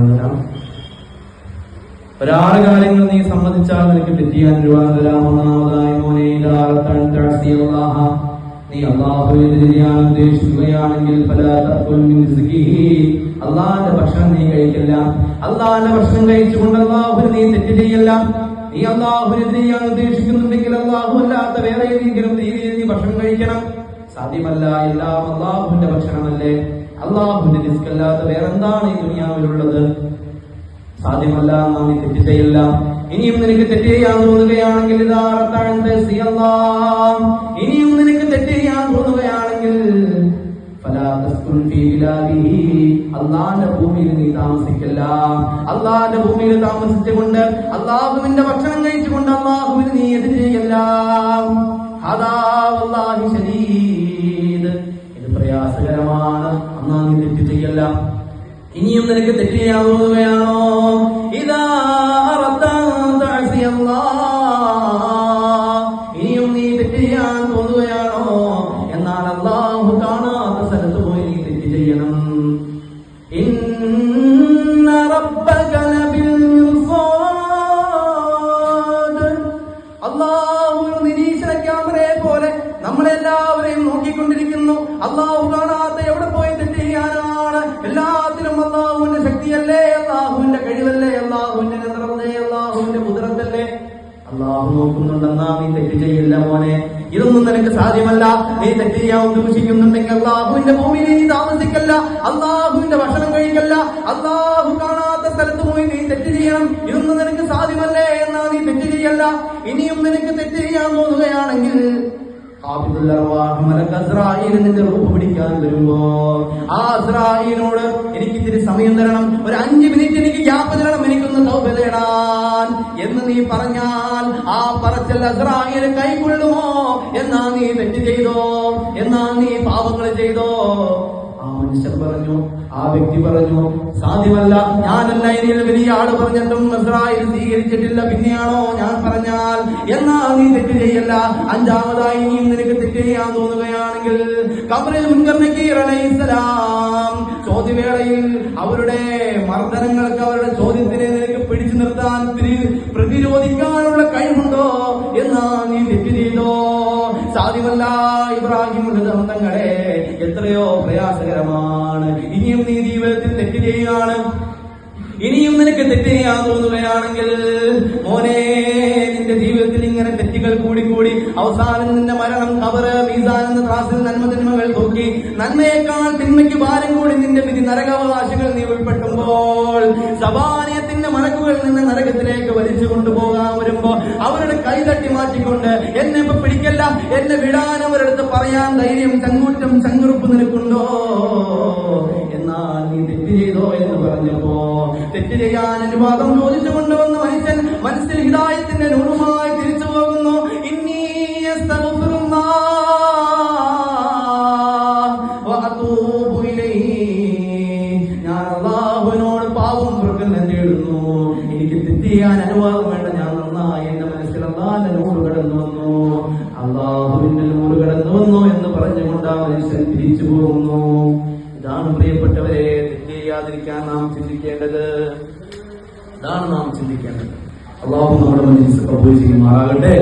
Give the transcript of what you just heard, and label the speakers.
Speaker 1: അനുവാദം ഒരാറ് കാര്യങ്ങൾ നീ സമ്മതിച്ചാൽ നിനക്ക് തെറ്റിയാൻ അനുവാദം ഒന്നാമതായി നീ അള്ളാഹുവിനെ ചെയ്യാൻ ഉദ്ദേശിക്കുകയാണെങ്കിൽ പല അള്ളാന്റെ ഭക്ഷണം നീ കഴിക്കില്ല. അള്ളാന്റെ ഭക്ഷണം കഴിച്ചുകൊണ്ട് അള്ളാഹുവിന് നീ തെറ്റ് ചെയ്യല്ല. നീ അള്ളാഹുരിയാൻ ഉദ്ദേശിക്കുന്നുണ്ടെങ്കിൽ അള്ളാഹു അല്ലാത്ത വേറെ ഏതെങ്കിലും രീതിയിൽ നീ ഭക്ഷണം കഴിക്കണം. സാധ്യമല്ല എല്ലാം അള്ളാഹുവിന്റെ ഭക്ഷണമല്ലേ? അള്ളാഹുവിന്റെ റിസ്കല്ലാത്ത വേറെന്താണ് ഈ ദുനിയാവിലുള്ളത്? സാധ്യമല്ല നാം ഈ തെറ്റ് ചെയ്യില്ല. ഇനിയും നിനക്ക് തെറ്റ് ചെയ്യാൻ തോന്നുകയാണെങ്കിൽ ഇനിയും നിനക്ക് തെറ്റ് ചെയ്യാൻ തോന്നുകയാണെങ്കിൽ. അള്ളാന്റെ ഭൂമിയിൽ നീ താമസിക്കല്ല. അള്ളാന്റെ ഭൂമിയിൽ താമസിച്ചുകൊണ്ട് അള്ളാഹുവിന്റെ ഭക്ഷണം കഴിച്ചുകൊണ്ട് ചെയ്യല്ല ഇനിയും നിനക്ക് തെറ്റ് ചെയ്യാൻ തോന്നുകയാണോ ഇതാ ഇനിയും നീ തെറ്റ് ചെയ്യാൻ തോന്നുകയാണോ? എന്നാൽ അള്ളാഹു കാണാത്ത സ്ഥലത്ത് പോയി നീ തെറ്റ് ചെയ്യണം. അള്ളാഹു നിരീക്ഷണ ക്യാമറയെ പോലെ നമ്മളെല്ലാവരെയും നോക്കിക്കൊണ്ടിരിക്കുന്നു. അള്ളാഹു കാണാത്ത അള്ളാഹു നോക്കുന്നുണ്ടെന്നാ നീ തെറ്റ് ചെയ്യില്ല മോനെ. ഇതൊന്നും നിനക്ക് സാധ്യമല്ല. നീ തെറ്റ് ചെയ്യാൻ ഉദ്ദേശിക്കുന്നുണ്ടെങ്കിൽ അള്ളാഹുവിന്റെ ഭൂമിയിൽ നീ താമസിക്കല്ല. അള്ളാഹുവിന്റെ ഭക്ഷണം കഴിക്കല്ല. അള്ളാഹു കാണാത്ത സ്ഥലത്ത് പോയി നീ തെറ്റ് ചെയ്യണം. ഇതൊന്നും നിനക്ക് സാധ്യമല്ലേ എന്നാ നീ തെറ്റ് ചെയ്യല്ല ഇനിയും നിനക്ക് തെറ്റ് ചെയ്യാൻ തോന്നുകയാണെങ്കിൽ ഹാഫിദുൽ അർവാഹ് മലക്ക് അസ്രായീൽ നിന്റെ റൂപ്പ് പിടിക്കാൻ വരുമ്പോ ആ അസ്രായിനോട് എനിക്ക് ഇത്തിരി സമയം തരണം. ഒരു അഞ്ച് മിനിറ്റ് എനിക്ക് ഗ്യാപ്പ് തരണം. എനിക്കൊന്ന് തൗബ തേടാൻ. എന്ന് നീ പറഞ്ഞാൽ ആ പറച്ചൽ അസ്രായിന് കൈകൊള്ളുമോ? എന്നാ നീ തെറ്റ് ചെയ്തോ? എന്നാ നീ പാപങ്ങൾ ചെയ്തോ? ആ മനുഷ്യൻ പറഞ്ഞു ആ വ്യക്തി പറഞ്ഞു സാധ്യമല്ല. ഞാനല്ല ഇനിയിൽ വലിയ ആൾ പറഞ്ഞിട്ടും സ്വീകരിച്ചിട്ടില്ല. പിന്നെയാണോ ഞാൻ പറഞ്ഞാൽ എന്നാ നീ തെറ്റ് ചെയ്യല്ല അഞ്ചാമതായി നീ നിനക്ക് തെറ്റ് ചെയ്യാൻ തോന്നുകയാണെങ്കിൽ കബറിൽ മുൻകർണക്കീർ അലൈഹിസ്സലാം ചോദ്യവേളയിൽ അവരുടെ മർദ്ദനങ്ങൾക്ക് അവരുടെ ചോദ്യത്തിനെ നിനക്ക് പിടിച്ചു നിർത്താൻ പ്രതിരോധിക്കാനുള്ള കഴിവുണ്ടോ? എന്നാ നീ തെറ്റ് ചെയ്തോ? സാധ്യമല്ല ഇബ്രാഹിം എത്രയോ പ്രയാസകരമാണ്. ഇനിയും നീ ജീവിതത്തിൽ തെറ്റ് ചെയ്യുകയാണ്. ഇനിയും നിനക്ക് തെറ്റ് തോന്നുകയാണെങ്കിൽ മോനെ കൂടി കൂടി അവസാനം നിന്റെ മരണം കബറ് മീസാൻ എന്ന ത്രാസിൽ നന്മ തിന്മകൾ തൂക്കി നന്മയേക്കാൾ തിന്മയ്ക്ക് ഭാരം കൂടി നിന്റെ വിധി നരകാവകാശികൾ നീ ഉൾപ്പെട്ടുമ്പോൾ സബാനയത്തിന്റെ മണക്കുകൾ നിന്നെ നരകത്തിലേക്ക് വലിച്ചു കൊണ്ടുപോകാൻ വരുമ്പോ അവരുടെ കൈ തട്ടി മാറ്റിക്കൊണ്ട് എന്നെ ഇപ്പൊ പിടിക്കല്ല എന്നെ വിടാൻ അവരെടുത്ത് പറയാൻ ധൈര്യം ചങ്കൂറ്റം ചങ്കുറുപ്പ് നിനക്കുണ്ടോ? എന്നാൽ നീ തെറ്റ് ചെയ്തോ എന്ന് പറഞ്ഞപ്പോ തെറ്റ് ചെയ്യാൻ അനുവാദം ചോദിച്ചു പൊറുക്കലിനെ തേടുന്നു എനിക്ക് തെറ്റ് ചെയ്യാൻ അനുവാദം വേണ്ട. ഞാൻ നന്നായി എന്റെ മനസ്സിൽ അള്ളാന്റെ നൂറ് കടന്നു വന്നു. അള്ളാഹുവിന്റെ നൂറ് കടന്നു വന്നു എന്ന് പറഞ്ഞുകൊണ്ട് ആ മനുഷ്യൻ തിരിച്ചു പോകുന്നു ഇതാണ് പ്രിയപ്പെട്ടവരെ തെറ്റ് ചെയ്യാതിരിക്കാൻ നാം ചിന്തിക്കേണ്ടത്. ഇതാണ് നാം ചിന്തിക്കേണ്ടത്. അള്ളാഹു നമ്മുടെ മനസ്സിൽ പ്രഭു ചെയ്യുമാറാകട്ടെ